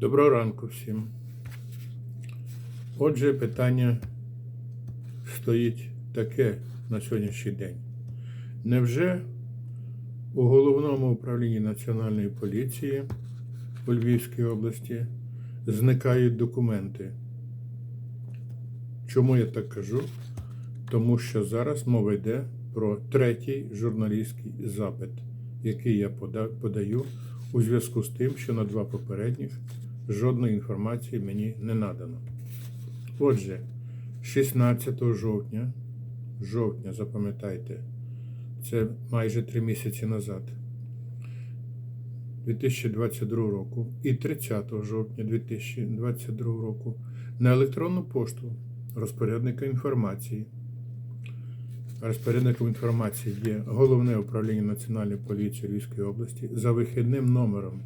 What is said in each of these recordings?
Доброго ранку всім. Отже, питання стоїть таке на сьогоднішній день. Невже у головному управлінні Національної поліції у Львівській області зникають документи? Чому я так кажу? Тому що зараз мова йде про третій журналістський запит, який я подаю у зв'язку з тим, що на два попередніх жодної інформації мені не надано. Отже, 16 жовтня, жовтня, запам'ятайте, це майже три місяці назад, 2022 року, і 30 жовтня 2022 року на електронну пошту розпорядника інформації. Розпорядником інформації є Головне управління Національної поліції Львівської області за вихідним номером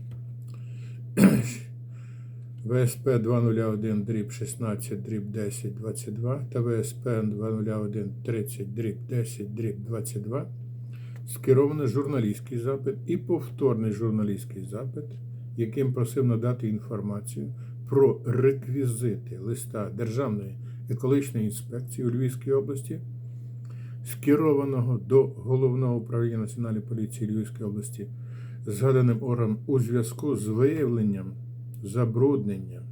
ВСП 201 дріб 16 дріб 10 22 та ВСП 201 30 дріб 10 дріб 22 скеровано журналістський запит і повторний журналістський запит, яким просив надати інформацію про реквізити листа Державної екологічної інспекції у Львівській області, скерованого до Головного управління Національної поліції Львівської області згаданим органом у зв'язку з виявленням забруднення.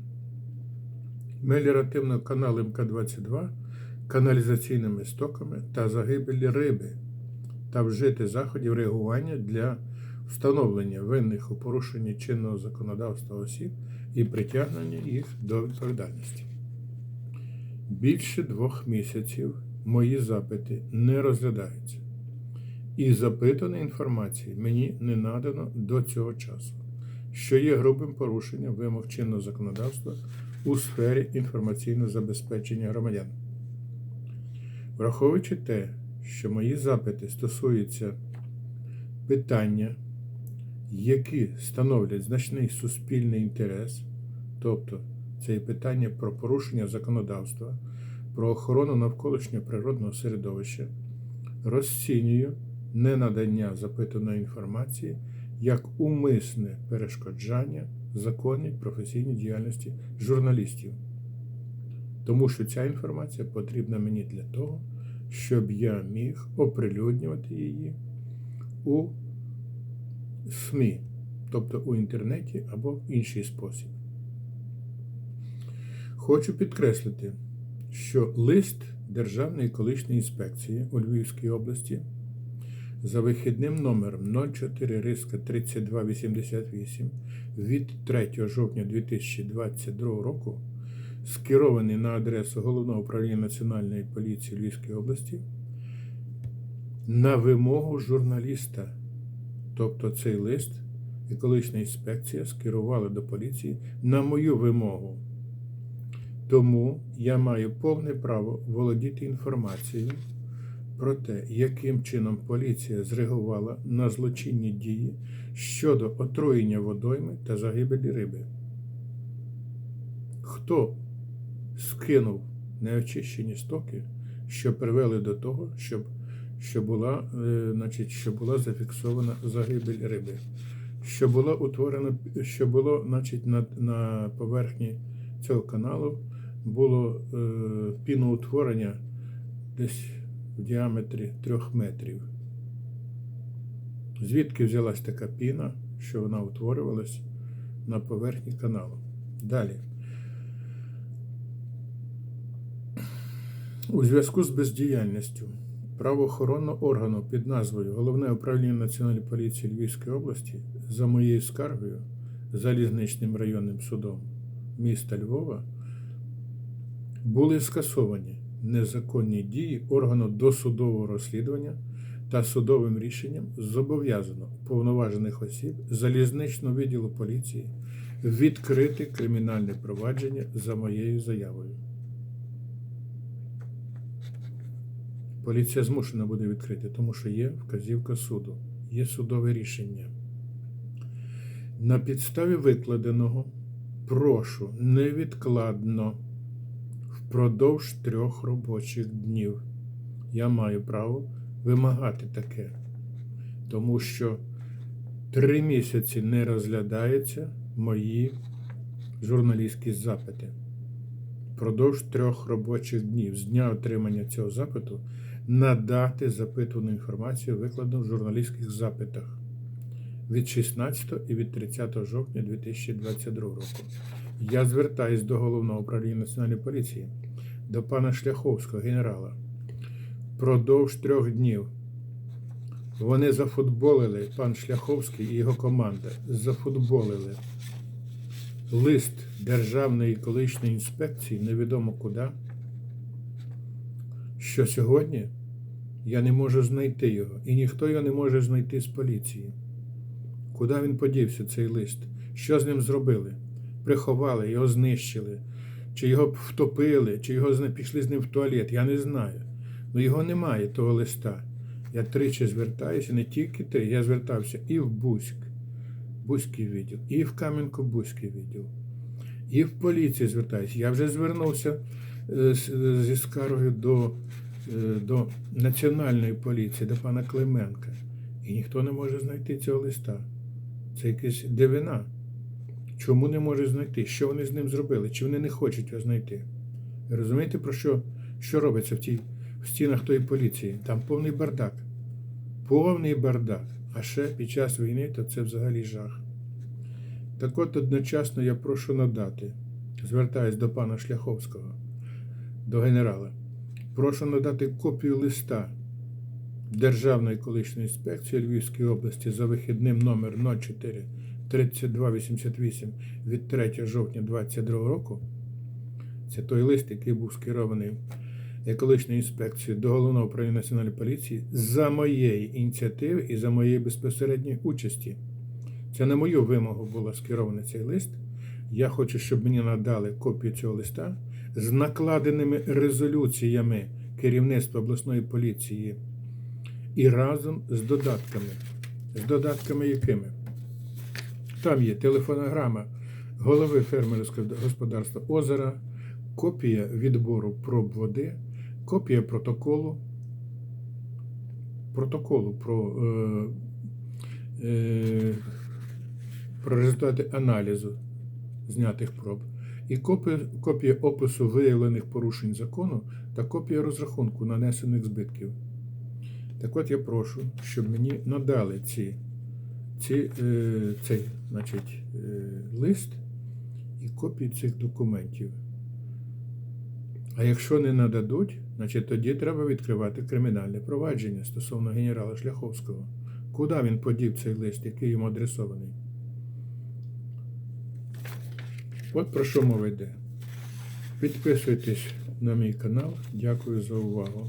Меліоративного каналу МК-22 каналізаційними стоками та загибелі риби та вжити заходів реагування для встановлення винних у порушенні чинного законодавства осіб і притягнення їх до відповідальності. Більше двох місяців мої запити не розглядаються, і запитаної інформації мені не надано до цього часу, що є грубим порушенням вимог чинного законодавства у сфері інформаційного забезпечення громадян. Враховуючи те, що мої запити стосуються питання, які становлять значний суспільний інтерес, тобто це і питання про порушення законодавства, про охорону навколишнього природного середовища, розцінюю ненадання запитаної інформації як умисне перешкоджання законній професійній діяльності журналістів. Тому що ця інформація потрібна мені для того, щоб я міг оприлюднювати її у СМІ, тобто у інтернеті або в інший спосіб. Хочу підкреслити, що лист Державної екологічної інспекції у Львівській області за вихідним номером 04 риска 3288 від 3 жовтня 2022 року скерований на адресу Головного управління Національної поліції Львівської області на вимогу журналіста. Тобто цей лист екологічна інспекція скерувала до поліції на мою вимогу. Тому я маю повне право володіти інформацією про те, яким чином поліція зреагувала на злочинні дії щодо отруєння водойми та загибелі риби. Хто скинув неочищені стоки, що привели до того, щоб, що, була, е, значить, що була зафіксована загибель риби, що було утворено, що було, значить, на, на поверхні цього каналу було е, піноутворення десь в діаметрі трьох метрів. Звідки взялась така піна, що вона утворювалась на поверхні каналу? Далі. У зв'язку з бездіяльністю правоохоронного органу під назвою Головне управління Національної поліції Львівської області за моєю скаргою залізничним районним судом міста Львова були скасовані незаконні дії органу досудового розслідування та судовим рішенням зобов'язано уповноважених осіб залізничного відділу поліції відкрити кримінальне провадження за моєю заявою. Поліція змушена буде відкрити, тому що є вказівка суду, є судове рішення. На підставі викладеного прошу невідкладно впродовж трьох робочих днів. Я маю право вимагати таке, тому що три місяці не розглядаються мої журналістські запити. Продовж трьох робочих днів з дня отримання цього запиту надати запитувану інформацію, викладену в журналістських запитах від 16 і від 30 жовтня 2022 року. Я звертаюсь до головного управління Національної поліції, до пана Шляховського, генерала. Продовж трьох днів вони зафутболили, пан Шляховський і його команда зафутболили лист Державної екологічної інспекції, невідомо куди, що сьогодні я не можу знайти його, і ніхто його не може знайти з поліції. Куди він подівся, цей лист? Що з ним зробили? Приховали, його знищили, чи його втопили, чи його пішли з ним в туалет, я не знаю. Ну його немає, того листа. Я тричі звертаюся, не тільки три, я звертався і в Бузьк, Бузький відділ, і в Кам'янко-Бузький відділ, і в поліцію звертаюся. Я вже звернувся е, зі скаргою до, е, до Національної поліції, до пана Клименка. І ніхто не може знайти цього листа. Це якась дивина. Чому не може знайти? Що вони з ним зробили? Чи вони не хочуть його знайти? Розумієте, про що, що робиться в, тій, в стінах тої поліції? Там повний бардак. Повний бардак. А ще під час війни то це взагалі жах. Так от одночасно я прошу надати, звертаюсь до пана Шляховського, до генерала. Прошу надати копію листа Державної екологічної інспекції Львівської області за вихідним номер 04 3288 від 3 жовтня 2022 року. Це той лист, який був скерований екологічною інспекцією до головного управління національної поліції за моєї ініціативи і за моєї безпосередньої участі. Це на мою вимогу було скерований цей лист. Я хочу, щоб мені надали копію цього листа з накладеними резолюціями керівництва обласної поліції і разом з додатками. З додатками якими? Там є телефонограма голови фермерського господарства Озера, копія відбору проб води, копія протоколу, протоколу про, е, е, про результати аналізу знятих проб, і копія, копія опису виявлених порушень закону та копія розрахунку нанесених збитків. Так от я прошу, щоб мені надали ці, ці, е, цей значить, е, лист і копії цих документів. А якщо не нададуть, значить тоді треба відкривати кримінальне провадження стосовно генерала Шляховського. Куди він подів цей лист, який йому адресований? От про що мова йде. Підписуйтесь на мій канал. Дякую за увагу.